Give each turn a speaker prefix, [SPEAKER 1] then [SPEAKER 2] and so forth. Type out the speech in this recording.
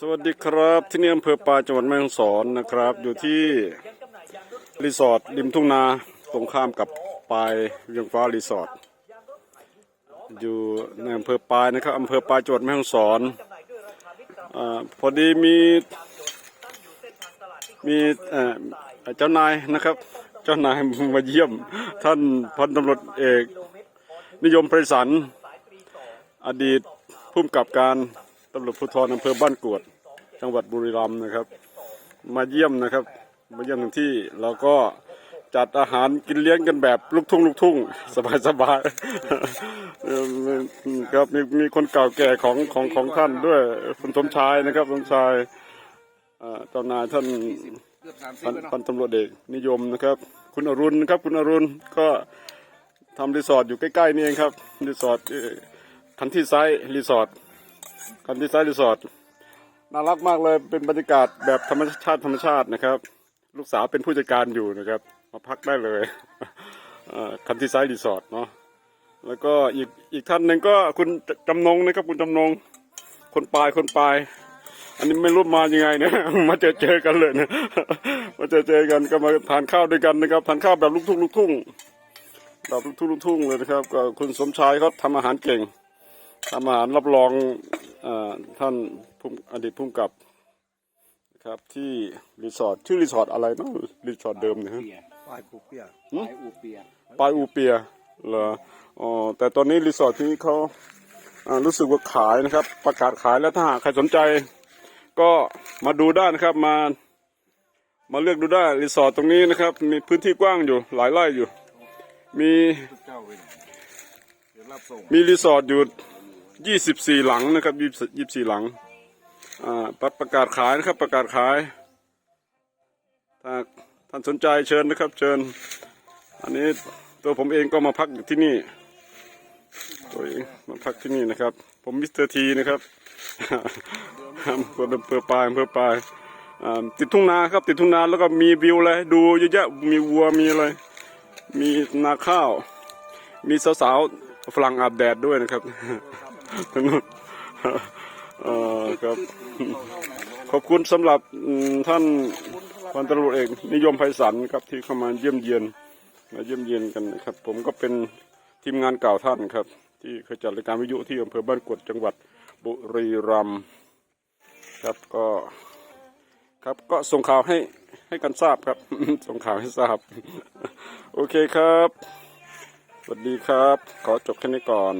[SPEAKER 1] สวัสดีครับที่นี่อำเภอปลายจังหวัดแม่ฮ่องสอนนะครับ อยู่ที่รีสอร์ทริมทุ่งนาตรงข้ามกับปลายเวียงฟ้ารีสอร์ทอยู่ในอำเภอปลายนะครับอำเภอปลายจังหวัดแม่ฮ่องสอนอาพอดีมีมีเอ่อเจ้านายนะครับ เจ้านายมาเยี่ยมท่านพันตำรวจเอก นิยมไพศาลอดีตผู้กำกับการ ตำรวจภูธรอำเภอบ้านกวด จังหวัดบุรีรัมย์นะครับ มาเยี่ยมนะครับ มาเยี่ยมถึงที่เราก็จัดอาหารกินเลี้ยงกันแบบลูกทุ่งลูกทุ่งสบายสบายครับมีมีคนเก่าแก่ของของของท่านด้วยคุณสมชายนะครับสมชายเอ่อเจ้านายท่านพันพันตำรวจเอกนิยมนะครับ คุณอรุณครับ คุณอรุณก็ทำรีสอร์ทอยู่ใกล้ๆนี่เองครับรีสอร์ทเอ่อคันที่ไซด์รีสอร์ท คันที่ไซด์รีสอร์ทน่ารักมากเลยเป็นบรรยากาศแบบธรรมชาติธรรมชาตินะครับ ลูกสาวเป็นผู้จัดการอยู่นะครับ มาพักได้เลยคันที่ไซด์รีสอร์ทเนาะแล้วก็อีกอีกท่านหนึ่งก็คุณจำนงนะครับ คุณจำนงคนปลายคนปลาย อันนี้ไม่รู้มายังไงเนี่ยมาเจอเจอกันเลยนะมาเจอเจอกันก็มาทานข้าวด้วยกันนะครับทานข้าวแบบลูกทุ่งลูกทุ่งแบบลูกทุ่งลูกทุ่งเลยนะครับก็คุณสมชายเขาทำอาหารเก่งทำอาหารรับรอง ท่านผู้อดีตผู้กำกับนะครับที่รีสอร์ทชื่อรีสอร์ทอะไรเนาะรีสอร์ทเดิมเนะฮะ
[SPEAKER 2] ปลายผูเปีย
[SPEAKER 1] หืม
[SPEAKER 2] ปลายอูเปีย
[SPEAKER 1] ปายอูเปียเหรออ๋อแต่ตอนนี้รีสอร์ทที่เขาอ่ารู้สึกว่าขายนะครับ ประกาศขายแล้วถ้าหากใครสนใจ ก็มาดูได้นะครับมา มาเลือกดูได้รีสอร์ทตรงนี้นะครับ มีพื้นที่กว้างอยู่หลายไร่อยู่ มี
[SPEAKER 2] เจ้าเวนเดี๋ยวรับส่ง
[SPEAKER 1] มีรีสอร์ทอยู่ ยี่สิบสี่หลังนะครับยี่สิบสี่หลังอ่าประประกาศขายนะครับประกาศขายถ้าท่านสนใจเชิญนะครับ เชิญ อันนี้ตัวผมเองก็มาพักอยู่ที่นี่ ตัวเองมาพักที่นี่นะครับ ผมมิสเตอร์ทีนะครับอำเภออำเภอปลายอำเภอปลายอ่าติดทุ่งนาครับ ติดทุ่งนาแล้วก็มีวิวอะไรดูเยอะแยะมีวัวมีอะไร มีนาข้าว มีสาวๆฝรั่งอาบแดดด้วยนะครับ ทั้งนู้นเออครับ ขอบคุณสำหรับท่านพันตำรวจเอกนิยมไพศาลครับที่เข้ามาเยี่ยมเยียนมาเยี่ยมเยียนกันนะครับ ผมก็เป็นทีมงานเก่าท่านครับ ที่เคยจัดรายการวิทยุที่อำเภอบ้านกวดจังหวัดบุรีรัมย์ครับก็ครับก็ส่งข่าวให้ให้กันทราบครับ ส่งข่าวให้ทราบ โอเคครับ สวัสดีครับ ขอจบแค่นี้ก่อน